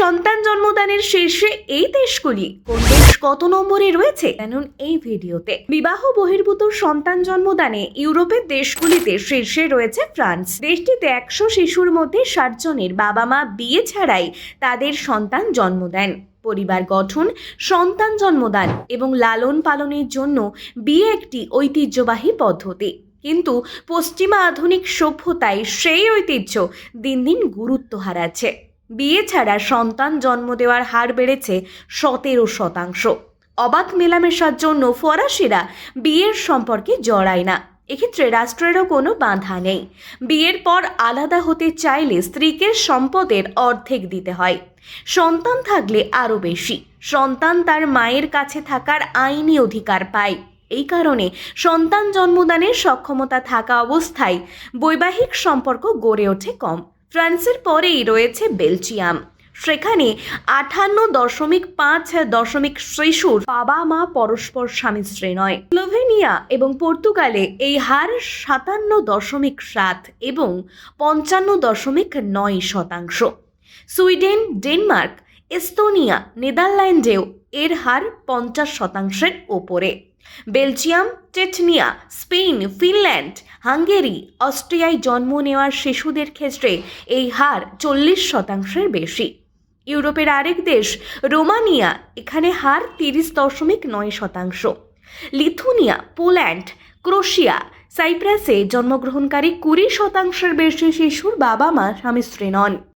সন্তান জন্মদানের শীর্ষে এই দেশগুলি কোন দেশ কত নম্বরে রয়েছে? জানুন এই ভিডিওতে। বিবাহ বহির্ভূত সন্তান জন্মদানে ইউরোপের দেশগুলিতে শীর্ষে রয়েছে ফ্রান্স। দেশটিতে একশো শিশুর মধ্যে ষাট জনের বাবা মা বিয়ে ছাড়াই তাদের সন্তান জন্ম দেন। পরিবার গঠন, সন্তান জন্মদান এবং লালন পালনের জন্য বিয়ে একটি ঐতিহ্যবাহী পদ্ধতি। কিন্তু পশ্চিমা আধুনিক সভ্যতায় সেই ঐতিহ্য দিন দিন গুরুত্ব হারাচ্ছে। বিয়ে ছাড়া সন্তান জন্ম দেওয়ার হার বেড়েছে সতেরো শতাংশ। অবাধ মেলামেশার জন্য ফরাসিরা বিয়ের সম্পর্কে জড়ায় না। এক্ষেত্রে রাষ্ট্রেরও কোনো বাধা নেই। বিয়ের পর আলাদা হতে চাইলে স্ত্রীকে সম্পদের অর্ধেক দিতে হয়। সন্তান থাকলে আরও বেশি। সন্তান তার মায়ের কাছে থাকার আইনি অধিকার পায়। এই কারণে সন্তান জন্মদানের সক্ষমতা থাকা অবস্থায় বৈবাহিক সম্পর্ক গড়ে ওঠে কম। ফ্রান্সের পরেই রয়েছে বেলজিয়াম। সেখানে আঠান্ন দশমিক পাঁচ দশমিক শিশুর বাবা মা পরস্পর স্বামী স্ত্রী নয়। স্লোভেনিয়া এবং পর্তুগালে এই হার সাতান্ন দশমিক সাত এবং পঞ্চান্ন দশমিক নয় শতাংশ। সুইডেন, ডেনমার্ক, এস্তোনিয়া, নেদারল্যান্ডেও এর হার পঞ্চাশ শতাংশের ওপরে। Belgium, Chechnya, Spain, Finland, Hungary, অস্ট্রিয়ায় জন্ম নেওয়ার শিশুদের ক্ষেত্রে এই হার চল্লিশ শতাংশের বেশি। ইউরোপের আরেক দেশ, রোমানিয়া, এখানে হার তিরিশ দশমিক নয় শতাংশ। লিথুনিয়া, পোল্যান্ড, ক্রোশিয়া, সাইপ্রাসে জন্মগ্রহণকারী কুড়ি শতাংশের বেশি শিশুর বাবা মা স্বামী স্ত্রী নন।